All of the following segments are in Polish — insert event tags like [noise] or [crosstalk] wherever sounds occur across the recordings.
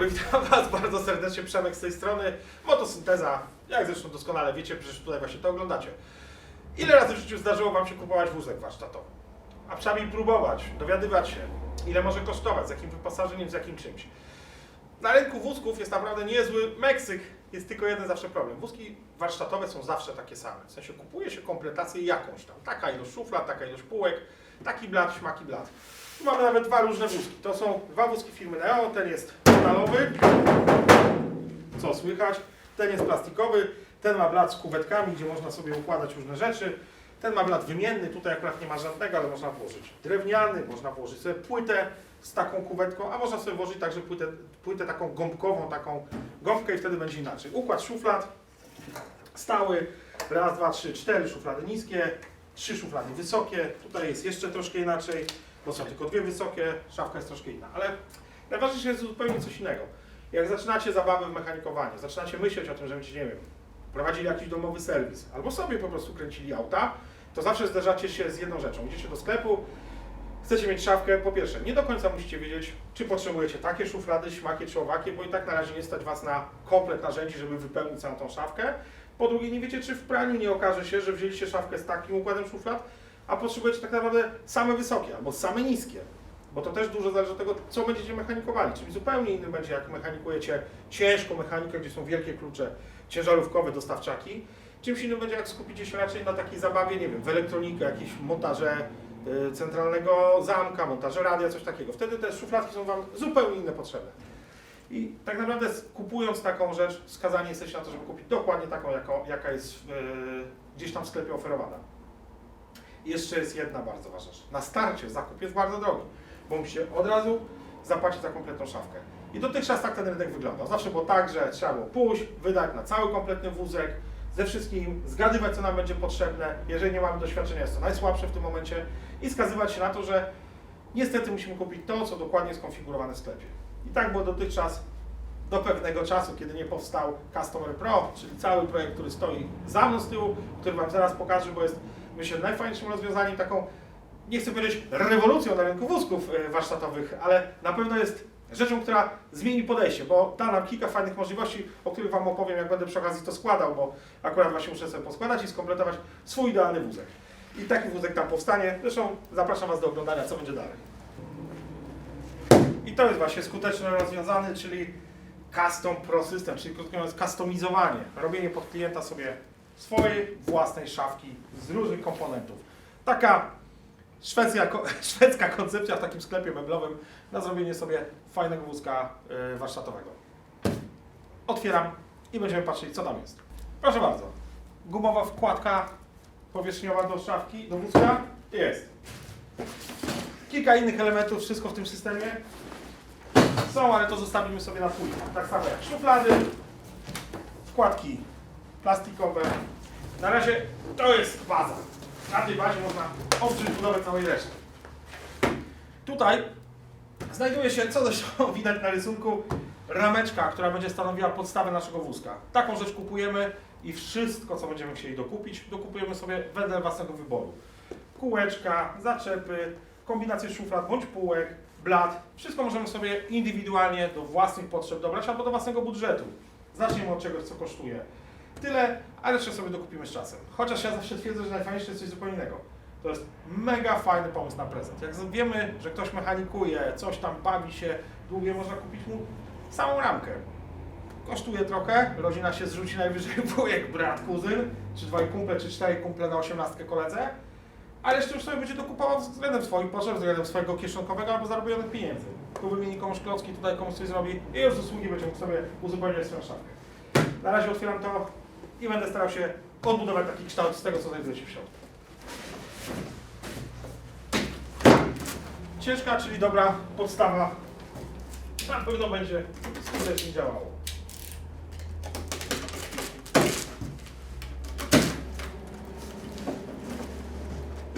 dobry, [laughs] witam Was bardzo serdecznie, Przemek z tej strony. Motosynteza, jak zresztą doskonale wiecie, przecież tutaj właśnie to oglądacie. Ile razy w życiu zdarzyło Wam się kupować wózek warsztatowy? A przynajmniej próbować, dowiadywać się, ile może kosztować, z jakim wyposażeniem, z jakim czymś. Na rynku wózków jest naprawdę niezły Meksyk, jest tylko jeden zawsze problem. Wózki warsztatowe są zawsze takie same. W sensie kupuje się kompletację jakąś tam. Taka ilość szuflad, taka ilość półek, taki blat, śmaki blat. Tu mamy nawet dwa różne wózki. To są dwa wózki firmy Neo. Ten jest metalowy. Co słychać? Ten jest plastikowy. Ten ma blat z kuwetkami, gdzie można sobie układać różne rzeczy. Ten ma blat wymienny. Tutaj akurat nie ma żadnego, ale można włożyć drewniany. Można włożyć sobie płytę z taką kuwetką, a można sobie włożyć także płytę, płytę taką gąbkową, taką gąbkę i wtedy będzie inaczej. Układ szuflad stały. Raz, dwa, trzy, cztery szuflady niskie, trzy szuflady wysokie. Tutaj jest jeszcze troszkę inaczej, bo są tylko dwie wysokie, szafka jest troszkę inna. Ale najważniejsze jest zupełnie coś innego. Jak zaczynacie zabawę w mechanikowanie, zaczynacie myśleć o tym, że nie wiem, prowadzili jakiś domowy serwis, albo sobie po prostu kręcili auta, to zawsze zderzacie się z jedną rzeczą. Idziecie do sklepu, chcecie mieć szafkę, po pierwsze, nie do końca musicie wiedzieć, czy potrzebujecie takie szuflady, śmakie czy owakie, bo i tak na razie nie stać Was na komplet narzędzi, żeby wypełnić całą tą szafkę. Po drugie, nie wiecie, czy w praniu nie okaże się, że wzięliście szafkę z takim układem szuflad, a potrzebujecie tak naprawdę same wysokie albo same niskie. Bo to też dużo zależy od tego, co będziecie mechanikowali. Czyli zupełnie innym będzie, jak mechanikujecie ciężką mechanikę, gdzie są wielkie klucze, ciężarówkowe dostawczaki. Czymś innym będzie, jak skupicie się raczej na takiej zabawie, nie wiem, w elektronikę, jakieś montaże y, centralnego zamka, montaże radia, coś takiego. Wtedy te szufladki są Wam zupełnie inne potrzebne. I tak naprawdę kupując taką rzecz, skazani jesteście na to, żeby kupić dokładnie taką, jaką, jaka jest w, gdzieś tam w sklepie oferowana. I jeszcze jest jedna bardzo ważna rzecz. Na starcie zakup jest bardzo drogi, bo musicie od razu zapłacić za kompletną szafkę. I dotychczas tak ten rynek wyglądał. Zawsze było tak, że trzeba było pójść, wydać na cały kompletny wózek, ze wszystkim, zgadywać co nam będzie potrzebne. Jeżeli nie mamy doświadczenia, jest to najsłabsze w tym momencie i skazywać się na to, że niestety musimy kupić to, co dokładnie jest konfigurowane w sklepie. I tak było dotychczas do pewnego czasu, kiedy nie powstał Customer Pro, czyli cały projekt, który stoi za mną z tyłu, który Wam zaraz pokażę, bo jest myślę najfajniejszym rozwiązaniem, taką, nie chcę powiedzieć rewolucją na rynku wózków e, warsztatowych, ale na pewno jest rzeczą, która zmieni podejście, bo da nam kilka fajnych możliwości, o których Wam opowiem, jak będę przy okazji to składał, bo akurat właśnie muszę sobie poskładać i skompletować swój idealny wózek. I taki wózek tam powstanie. Zresztą zapraszam Was do oglądania, co będzie dalej. I to jest właśnie skuteczne rozwiązany, czyli Custom Pro System, czyli krótko mówiąc customizowanie, robienie pod klienta sobie swojej własnej szafki z różnych komponentów. Taka szwedzka, ko- [laughs] szwedzka koncepcja w takim sklepie meblowym na zrobienie sobie fajnego wózka yy, warsztatowego. Otwieram i będziemy patrzeć co tam jest. Proszę bardzo. Gumowa wkładka powierzchniowa do szafki, do wózka jest. Kilka innych elementów, wszystko w tym systemie są, ale to zostawimy sobie na później. Tak samo jak szuflady, wkładki plastikowe. Na razie to jest baza. Na tej bazie można odczyć budowę całej reszty. Tutaj znajduje się, co zresztą [laughs] widać na rysunku, rameczka, która będzie stanowiła podstawę naszego wózka. Taką rzecz kupujemy i wszystko, co będziemy chcieli dokupić, dokupujemy sobie wedle własnego wyboru. Kółeczka, zaczepy, kombinacje szuflad bądź półek, blat. Wszystko możemy sobie indywidualnie do własnych potrzeb dobrać albo do własnego budżetu. Zaczniemy od czegoś, co kosztuje tyle, a resztę sobie dokupimy z czasem. Chociaż ja zawsze twierdzę, że najfajniejsze jest coś zupełnie innego. To jest mega fajny pomysł na prezent. Jak wiemy, że ktoś mechanikuje, coś tam bawi się, długie można kupić mu samą ramkę. Kosztuje trochę, rodzina się zrzuci najwyżej [laughs] wujek, brat, kuzyn, czy dwaj kumple, czy cztery kumple na osiemnastkę koledze, a resztę już sobie będzie dokupował względem swoich potrzeb, względem swojego kieszonkowego albo zarobionych pieniędzy. Tu wymieni komuś klocki, tutaj komuś coś zrobi i już z usługi będzie mógł sobie uzupełniać swoją szafkę. Na razie otwieram to i będę starał się odbudować taki kształt z tego, co znajduje się w środku. Ciężka, czyli dobra podstawa na pewno będzie skutecznie działało.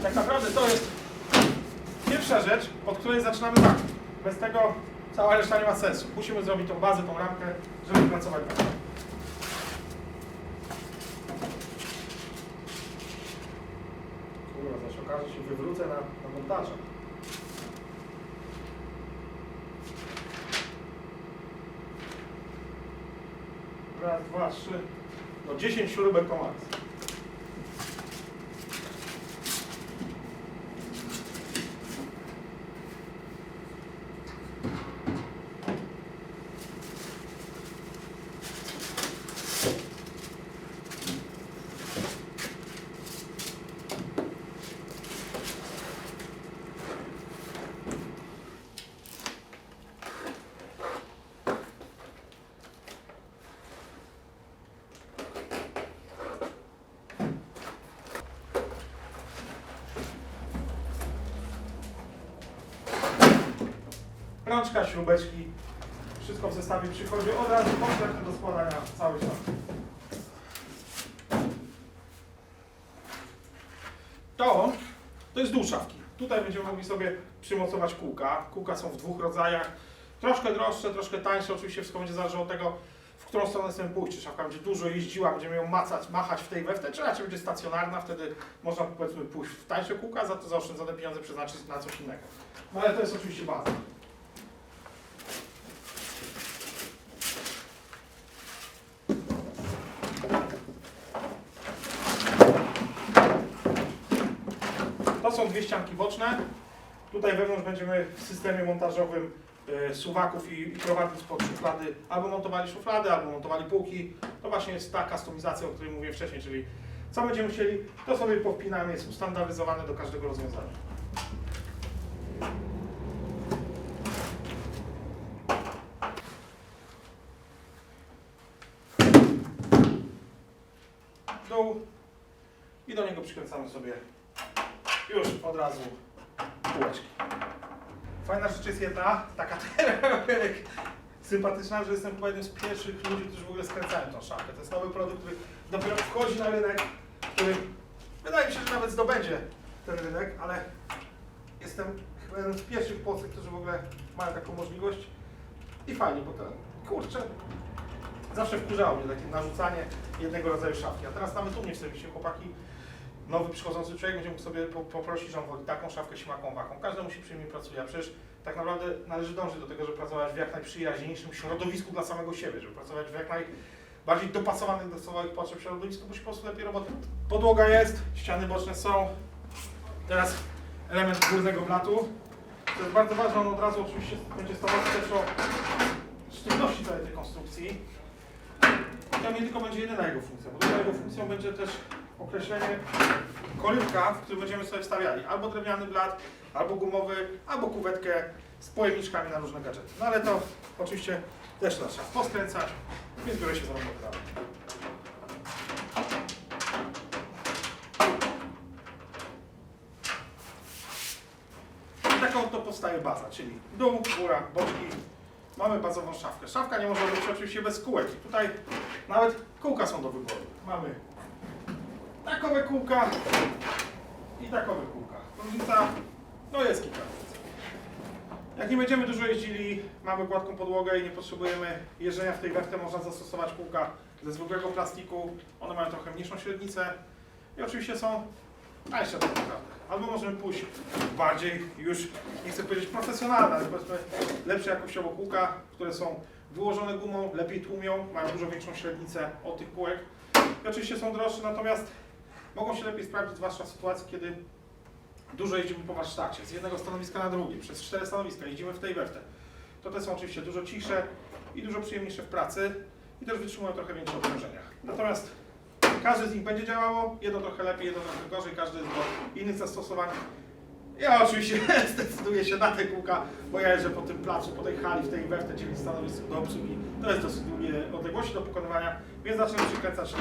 Tak naprawdę to jest pierwsza rzecz, od której zaczynamy tak. Bez tego cała reszta nie ma sensu. Musimy zrobić tą bazę, tą ramkę, żeby pracować dalej. sobie wrócę na, na montażu. Raz, dwa, trzy. No 10 śrubek to. Rączka, śrubeczki, wszystko w zestawie przychodzi od razu kompletnie do składania cały czas. To, to jest dół szafki. Tutaj będziemy mogli sobie przymocować kółka. Kółka są w dwóch rodzajach. Troszkę droższe, troszkę tańsze. Oczywiście wszystko będzie zależało od tego, w którą stronę chcemy pójść. Czy szafka będzie dużo jeździła, będziemy ją macać, machać w tej we czy raczej będzie stacjonarna. Wtedy można powiedzmy pójść w tańsze kółka, za to zaoszczędzone pieniądze przeznaczyć na coś innego. No ale to jest oczywiście baza. To są dwie ścianki boczne. Tutaj wewnątrz będziemy w systemie montażowym e, suwaków i, i pod szuflady albo montowali szuflady, albo montowali półki. To właśnie jest ta kustomizacja, o której mówiłem wcześniej, czyli co będziemy chcieli, to sobie powpinamy, jest ustandaryzowane do każdego rozwiązania. Dół i do niego przykręcamy sobie już od razu półeczki. Fajna rzecz jest jedna, taka [laughs] sympatyczna, że jestem chyba jednym z pierwszych ludzi, którzy w ogóle skręcają tą szafkę. To jest nowy produkt, który dopiero wchodzi na rynek, który wydaje mi się, że nawet zdobędzie ten rynek, ale jestem chyba jednym z pierwszych w Polsce, którzy w ogóle mają taką możliwość. I fajnie, bo to, kurczę, zawsze wkurzało mnie takie narzucanie jednego rodzaju szafki. A teraz nawet u mnie w serwisie chłopaki nowy przychodzący człowiek będzie mógł sobie po- poprosić, że on woli taką szafkę, śmaką, waką. Każdy musi przyjemnie pracuje, a przecież tak naprawdę należy dążyć do tego, żeby pracować w jak najprzyjaźniejszym środowisku dla samego siebie, żeby pracować w jak najbardziej dopasowanych do swoich potrzeb środowisku, bo się po prostu lepiej robota. Podłoga jest, ściany boczne są. Teraz element górnego blatu. To jest bardzo ważne, on od razu oczywiście będzie stanowić też o sztywności całej tej konstrukcji. To nie tylko będzie jedyna jego funkcja, bo drugą jego funkcją będzie też określenie korywka, w którym będziemy sobie wstawiali albo drewniany blat, albo gumowy, albo kuwetkę z pojemniczkami na różne gadżety. No ale to oczywiście też trzeba poskręcać, więc biorę się za robotę dalej. I taka oto powstaje baza, czyli dół, góra, boczki. Mamy bazową szafkę. Szafka nie może być oczywiście bez kółek. I tutaj nawet kółka są do wyboru. Mamy takowe kółka i takowe kółka. Różnica, no jest kilka. Jak nie będziemy dużo jeździli, mamy gładką podłogę i nie potrzebujemy jeżdżenia w tej weftę, można zastosować kółka ze zwykłego plastiku. One mają trochę mniejszą średnicę i oczywiście są tańsze tak naprawdę. Albo możemy pójść bardziej już, nie chcę powiedzieć profesjonalne, ale powiedzmy lepsze jakościowo kółka, które są wyłożone gumą, lepiej tłumią, mają dużo większą średnicę od tych kółek. I oczywiście są droższe, natomiast mogą się lepiej sprawdzić, zwłaszcza w sytuacji, kiedy dużo jeździmy po warsztacie, z jednego stanowiska na drugie, przez cztery stanowiska, jeździmy w tej weftę. To te są oczywiście dużo cichsze i dużo przyjemniejsze w pracy i też wytrzymują trochę większe obciążenia. Natomiast każdy z nich będzie działało, jedno trochę lepiej, jedno trochę gorzej, każdy do innych zastosowań. Ja oczywiście [laughs] zdecyduję się na te kółka, bo ja jeżdżę po tym placu, po tej hali, w tej weftę 9 stanowisk do obsługi. To jest dosyć długie odległości do pokonywania, więc zaczynam przykręcać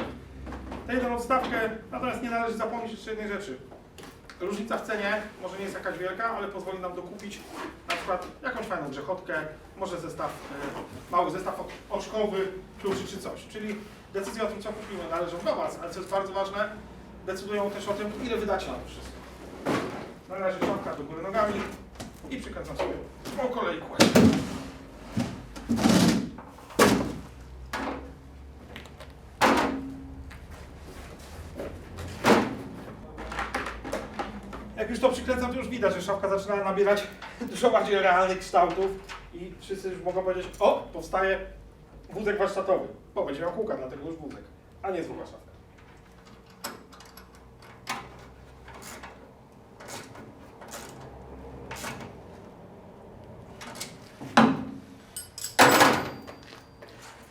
tę jedną odstawkę. Natomiast nie należy zapomnieć jeszcze jednej rzeczy. Różnica w cenie może nie jest jakaś wielka, ale pozwoli nam dokupić na przykład jakąś fajną grzechotkę, może zestaw, e, mały zestaw oczkowy, kluczy czy coś. Czyli decyzja o tym, co kupimy, należą do Was, ale co jest bardzo ważne, decydują też o tym, ile wydacie na to wszystko. Na razie do góry nogami i przykręcam sobie po kolei kłaść. Jak już to przykręcam, to już widać, że szafka zaczyna nabierać [laughs] dużo bardziej realnych kształtów i wszyscy już mogą powiedzieć, o, powstaje wózek warsztatowy, bo będzie miał kółka, dlatego już wózek, a nie zwykła szafka.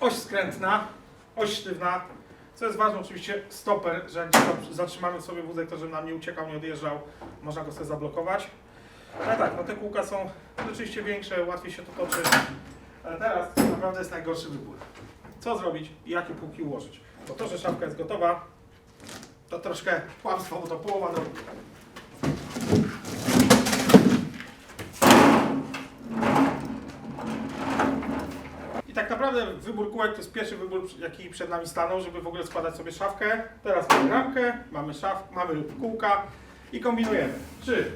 Oś skrętna, oś sztywna. Co jest ważne, oczywiście stoper, że jak zatrzymamy sobie wózek, to żeby nam nie uciekał, nie odjeżdżał, można go sobie zablokować. Ale tak, no te kółka są rzeczywiście większe, łatwiej się to toczy. Ale teraz to naprawdę jest najgorszy wybór. Co zrobić i jakie półki ułożyć? Bo to, że szafka jest gotowa, to troszkę kłamstwo, bo to połowa drogi. I tak naprawdę wybór kółek to jest pierwszy wybór, jaki przed nami stanął, żeby w ogóle składać sobie szafkę. Teraz mamy ramkę, mamy, szaf, mamy kółka i kombinujemy. Czy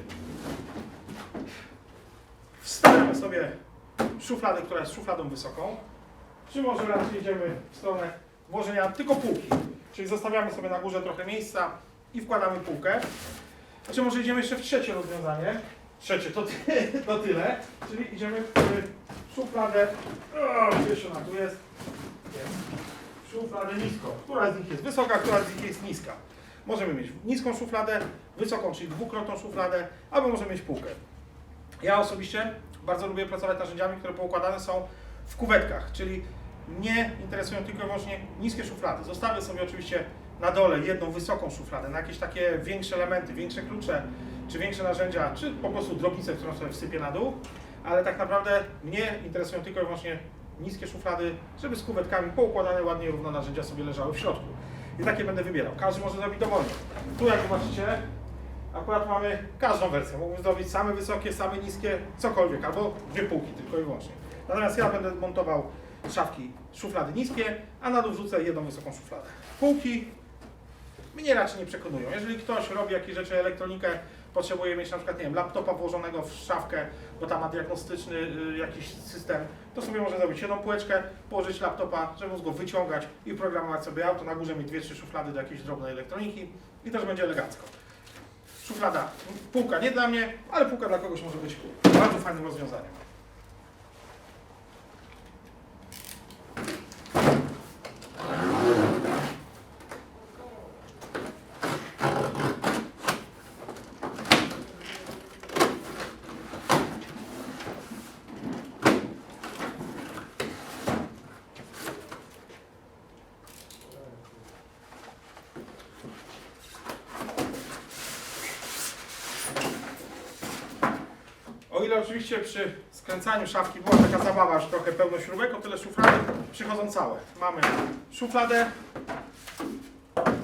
wstawiamy sobie szufladę, która jest szufladą wysoką, czy może raczej idziemy w stronę włożenia tylko półki. Czyli zostawiamy sobie na górze trochę miejsca i wkładamy półkę. Czy może idziemy jeszcze w trzecie rozwiązanie. Trzecie to, ty, to tyle. Czyli idziemy w szufladę. O, gdzieś ona tu jest. Jest. Szufladę nisko. Która z nich jest wysoka, która z nich jest niska. Możemy mieć niską szufladę, wysoką, czyli dwukrotną szufladę, albo możemy mieć półkę. Ja osobiście bardzo lubię pracować narzędziami, które poukładane są w kuwetkach, czyli mnie interesują tylko i wyłącznie niskie szuflady. Zostawię sobie oczywiście na dole jedną wysoką szufladę, na jakieś takie większe elementy, większe klucze, czy większe narzędzia, czy po prostu drobnicę, którą sobie wsypię na dół, ale tak naprawdę mnie interesują tylko i wyłącznie niskie szuflady, żeby z kuwetkami poukładane ładnie równo narzędzia sobie leżały w środku. I takie będę wybierał. Każdy może zrobić dowolnie. Tu jak zobaczycie, akurat mamy każdą wersję. Mógłbym zrobić same wysokie, same niskie, cokolwiek, albo dwie półki tylko i wyłącznie. Natomiast ja będę montował szafki, szuflady niskie, a na dół wrzucę jedną wysoką szufladę. Półki mnie raczej nie przekonują. Jeżeli ktoś robi jakieś rzeczy, elektronikę, potrzebuje mieć na przykład, nie wiem, laptopa włożonego w szafkę, bo tam ma diagnostyczny y, jakiś system, to sobie może zrobić jedną półeczkę, położyć laptopa, żeby móc go wyciągać i programować sobie auto, na górze mieć dwie, trzy szuflady do jakiejś drobnej elektroniki i też będzie elegancko. Szuflada, półka nie dla mnie, ale półka dla kogoś może być bardzo fajnym rozwiązaniem. O ile oczywiście przy skręcaniu szafki była taka zabawa, że trochę pełno śrubek, o tyle szuflady przychodzą całe. Mamy szufladę,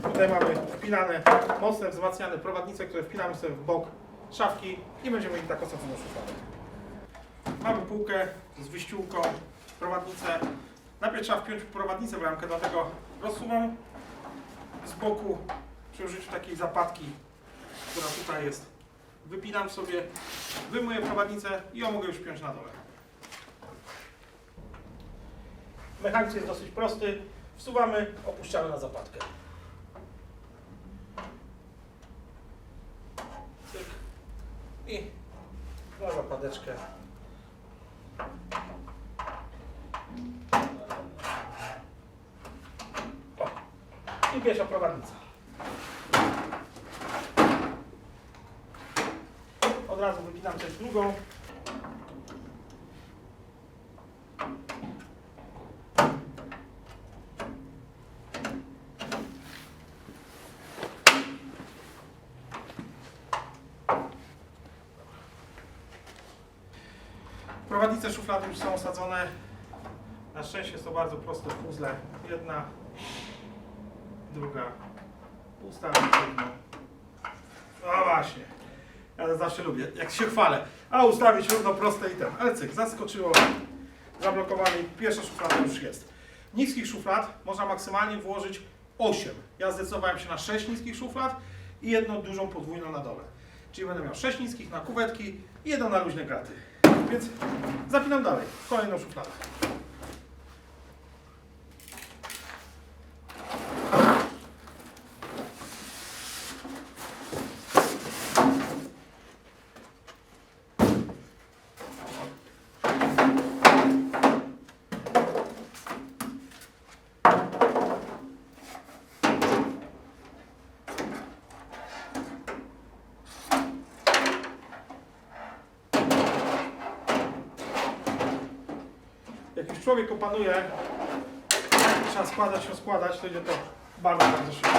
tutaj mamy wpinane, mocne, wzmacniane prowadnice, które wpinamy sobie w bok szafki i będziemy mieli taką osobną szufladę. Mamy półkę z wyściółką, prowadnicę. Najpierw trzeba wpiąć prowadnicę w ramkę, dlatego rozsuwam z boku przy użyciu takiej zapadki, która tutaj jest. Wypinam sobie, wyjmuję prowadnicę i ją mogę już wpiąć na dole. Mechanizm jest dosyć prosty. Wsuwamy, opuszczamy na zapadkę. Cyk. I na zapadeczkę. O. I pierwsza prowadnica. Od razu wypinam też drugą. Prowadnice szuflady już są osadzone. Na szczęście to bardzo proste puzzle. Jedna, druga, ustawić jedną. No właśnie. To zawsze lubię, jak się chwalę. A ustawić równo proste i ten. Ale cyk, zaskoczyło. Zablokowany. Pierwsza szuflada już jest. Niskich szuflad można maksymalnie włożyć 8. Ja zdecydowałem się na 6 niskich szuflad i jedną dużą podwójną na dole. Czyli będę miał 6 niskich na kuwetki i jedną na luźne graty. Więc zapinam dalej. Kolejną szufladę. Już człowiek opanuje, trzeba składać, rozkładać, to idzie to bardzo, bardzo szybko.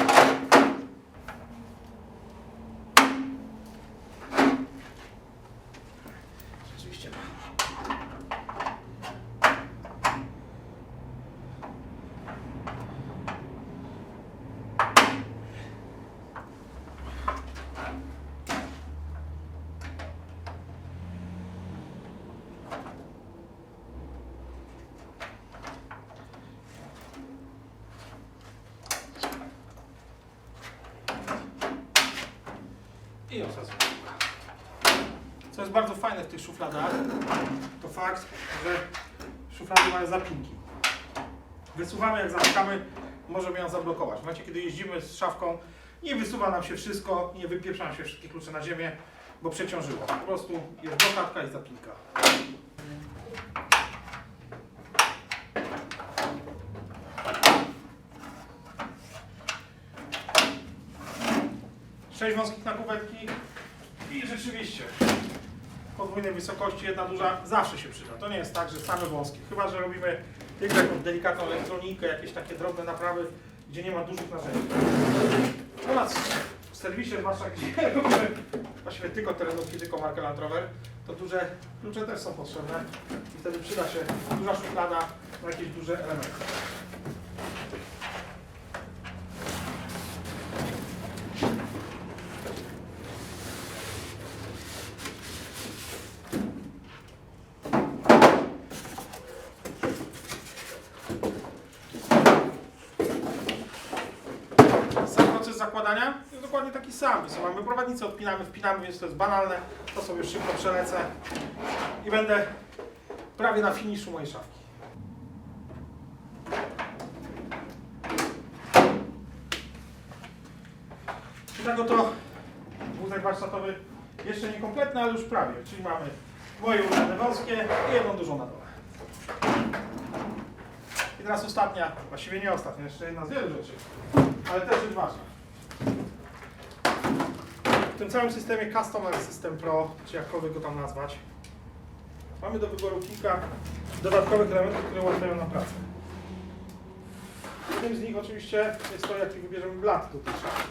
Rzeczywiście. I osadzę. Co jest bardzo fajne w tych szufladach, to fakt, że szuflady mają zapinki. Wysuwamy, jak zamykamy, możemy ją zablokować. W momencie, kiedy jeździmy z szafką, nie wysuwa nam się wszystko, nie wypieprza nam się wszystkie klucze na ziemię, bo przeciążyło. Po prostu jest blokadka i zapinka. Sześć wąskich nakówetki i rzeczywiście podwójnej wysokości, jedna duża, zawsze się przyda. To nie jest tak, że same wąskie. Chyba, że robimy tylko jakąś delikatną elektronikę, jakieś takie drobne naprawy, gdzie nie ma dużych narzędzi. U nas w serwisie, zwłaszcza [laughs] gdzie robimy właściwie tylko terenówki, tylko markę Land Rover, to duże klucze też są potrzebne i wtedy przyda się duża szuflada na jakieś duże elementy. Sam proces zakładania jest dokładnie Wysuwamy prowadnicę, odpinamy, wpinamy, więc to jest banalne. To sobie szybko przelecę i będę prawie na finiszu mojej szafki. I tak oto wózek warsztatowy jeszcze niekompletny, ale już prawie. Czyli mamy moje ulubione wąskie i jedną dużą na dole. I teraz ostatnia, właściwie nie ostatnia, jeszcze jedna z wielu rzeczy, ale też rzecz ważna. Tym całym systemie Customer System Pro, czy jakkolwiek go tam nazwać, mamy do wyboru kilka dodatkowych elementów, które ułatwiają nam pracę. Jednym z nich oczywiście jest to, jaki wybierzemy blat do tej szafy.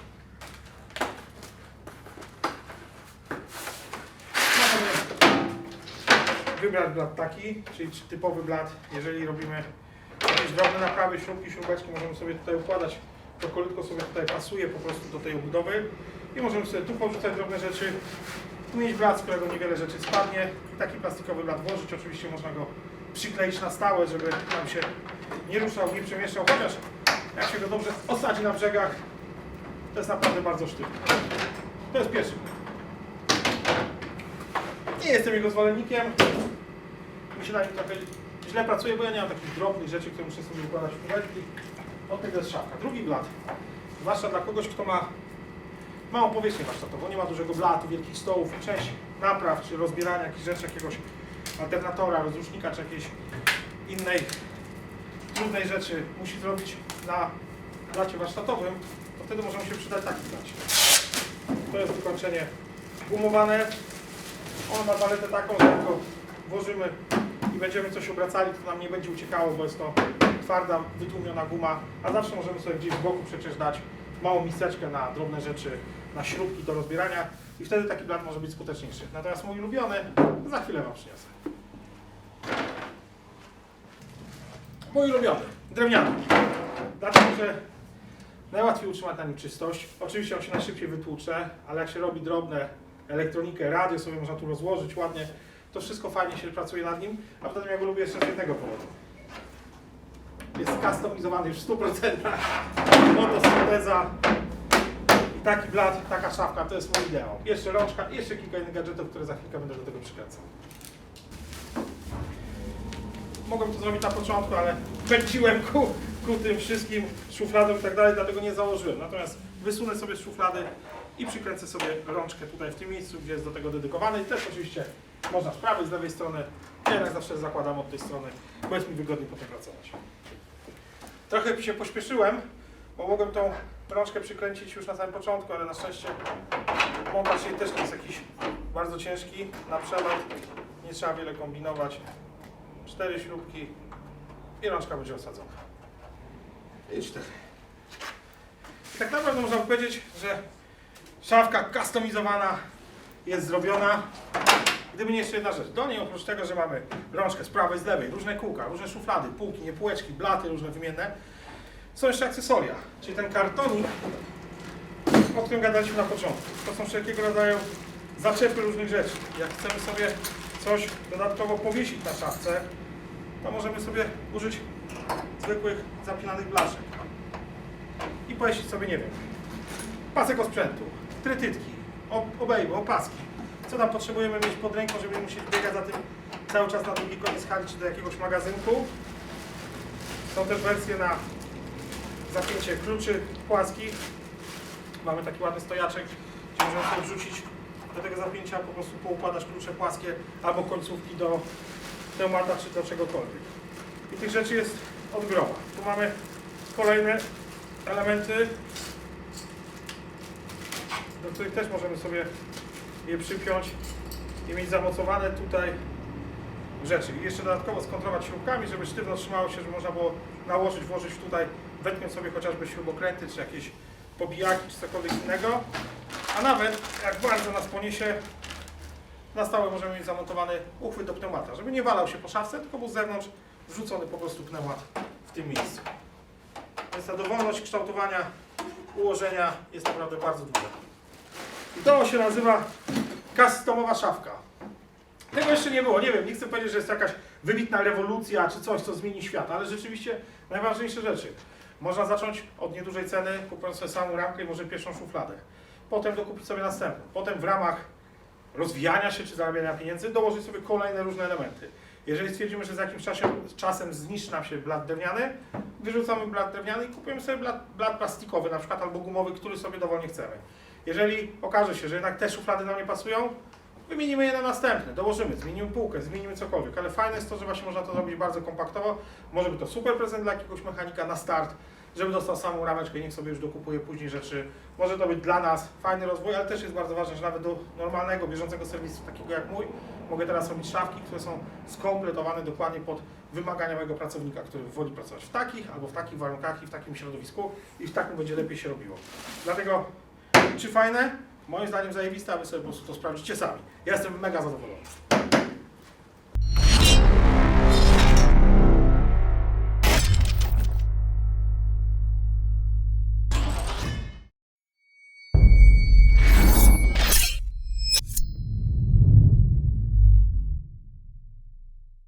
Możemy wybrać blat taki, czyli typowy blat, jeżeli robimy jakieś drobne naprawy, śrubki, śrubeczki możemy sobie tutaj układać. To kolutko sobie tutaj pasuje po prostu do tej obudowy i możemy sobie tu porzucać drobne rzeczy, tu mieć blat, z którego niewiele rzeczy spadnie i taki plastikowy blat włożyć. Oczywiście można go przykleić na stałe, żeby nam się nie ruszał, nie przemieszczał, chociaż jak się go dobrze osadzi na brzegach, to jest naprawdę bardzo sztywny. To jest pierwszy. Nie jestem jego zwolennikiem. Mi się na trochę źle pracuje, bo ja nie mam takich drobnych rzeczy, które muszę sobie układać w kubetki. Od tego jest szafka. Drugi blat, zwłaszcza dla kogoś, kto ma małą powierzchnię warsztatową, nie ma dużego blatu, wielkich stołów część napraw, czy rozbierania jakichś rzeczy, jakiegoś alternatora, rozrusznika, czy jakiejś innej trudnej rzeczy musi zrobić na blacie warsztatowym, to wtedy może mu się przydać taki blacik. To jest wykończenie gumowane. On ma paletę taką, że go włożymy i będziemy coś obracali, to nam nie będzie uciekało, bo jest to twarda, wytłumiona guma, a zawsze możemy sobie gdzieś z boku przecież dać małą miseczkę na drobne rzeczy, na śrubki do rozbierania i wtedy taki blat może być skuteczniejszy. Natomiast mój ulubiony, za chwilę Wam przyniosę. Mój ulubiony, drewniany. Dlatego, że najłatwiej utrzymać na nim czystość. Oczywiście on się najszybciej wytłucze, ale jak się robi drobne elektronikę, radio sobie można tu rozłożyć ładnie, to wszystko fajnie się pracuje nad nim, a poza tym ja go lubię jeszcze z jednego powodu. Jest customizowany już w 100%. Motosynteza taki blat, taka szafka, to jest mój ideał. Jeszcze rączka jeszcze kilka innych gadżetów, które za chwilkę będę do tego przykręcał. Mogłem to zrobić na początku, ale pędziłem ku, ku tym wszystkim szufladom i tak dalej, dlatego nie założyłem. Natomiast wysunę sobie szuflady i przykręcę sobie rączkę tutaj w tym miejscu, gdzie jest do tego dedykowany i też oczywiście można z prawej, z lewej strony. Ja jednak zawsze zakładam od tej strony, bo jest mi wygodniej potem pracować. Trochę się pośpieszyłem, bo mogłem tą rączkę przykręcić już na samym początku, ale na szczęście montaż jej też nie jest jakiś bardzo ciężki na przelot. Nie trzeba wiele kombinować. Cztery śrubki i rączka będzie osadzona. I cztery. I tak naprawdę można powiedzieć, że szafka kustomizowana jest zrobiona. Gdyby nie jeszcze jedna rzecz, do niej oprócz tego, że mamy rączkę z prawej, z lewej, różne kółka, różne szuflady, półki, nie półeczki, blaty różne wymienne, są jeszcze akcesoria, czyli ten kartonik, o którym gadaliśmy na początku. To są wszelkiego rodzaju zaczepy różnych rzeczy. Jak chcemy sobie coś dodatkowo powiesić na szafce, to możemy sobie użyć zwykłych zapinanych blaszek i pojeździć sobie, nie wiem, pasek osprzętu, trytytki, ob- obejmy, opaski. Co tam potrzebujemy mieć pod ręką, żeby nie musieć biegać za tym cały czas na drugi koniec hali czy do jakiegoś magazynku. Są też wersje na zapięcie kluczy płaskich. Mamy taki ładny stojaczek, gdzie możemy sobie wrzucić do tego zapięcia, po prostu poukładać klucze płaskie albo końcówki do pneumata czy do czegokolwiek. I tych rzeczy jest od groma. Tu mamy kolejne elementy, do których też możemy sobie je przypiąć i mieć zamocowane tutaj rzeczy. I jeszcze dodatkowo skontrować śrubkami, żeby sztywno trzymało się, żeby można było nałożyć, włożyć tutaj, wetknąć sobie chociażby śrubokręty, czy jakieś pobijaki, czy cokolwiek innego. A nawet, jak bardzo nas poniesie, na stałe możemy mieć zamontowany uchwyt do pneumata, żeby nie walał się po szafce, tylko był z zewnątrz wrzucony po prostu pneumat w tym miejscu. Więc ta dowolność kształtowania ułożenia jest naprawdę bardzo duża. I to się nazywa customowa szafka. Tego jeszcze nie było, nie wiem, nie chcę powiedzieć, że jest jakaś wybitna rewolucja czy coś, co zmieni świat, ale rzeczywiście najważniejsze rzeczy. Można zacząć od niedużej ceny, kupując sobie samą ramkę i może pierwszą szufladę. Potem dokupić sobie następną. Potem w ramach rozwijania się czy zarabiania pieniędzy dołożyć sobie kolejne różne elementy. Jeżeli stwierdzimy, że z jakimś czasem, czasem zniszczy nam się blat drewniany, wyrzucamy blat drewniany i kupujemy sobie blat, blat plastikowy na przykład albo gumowy, który sobie dowolnie chcemy. Jeżeli okaże się, że jednak te szuflady nam nie pasują, wymienimy je na następne, dołożymy, zmienimy półkę, zmienimy cokolwiek, ale fajne jest to, że właśnie można to zrobić bardzo kompaktowo. Może być to super prezent dla jakiegoś mechanika na start, żeby dostał samą rameczkę i niech sobie już dokupuje później rzeczy. Może to być dla nas fajny rozwój, ale też jest bardzo ważne, że nawet do normalnego, bieżącego serwisu, takiego jak mój, mogę teraz robić szafki, które są skompletowane dokładnie pod wymagania mojego pracownika, który woli pracować w takich albo w takich warunkach i w takim środowisku i w takim będzie lepiej się robiło. Dlatego, czy fajne? Moim zdaniem zajebiste, a wy sobie po prostu to sprawdzicie sami. Ja jestem mega zadowolony.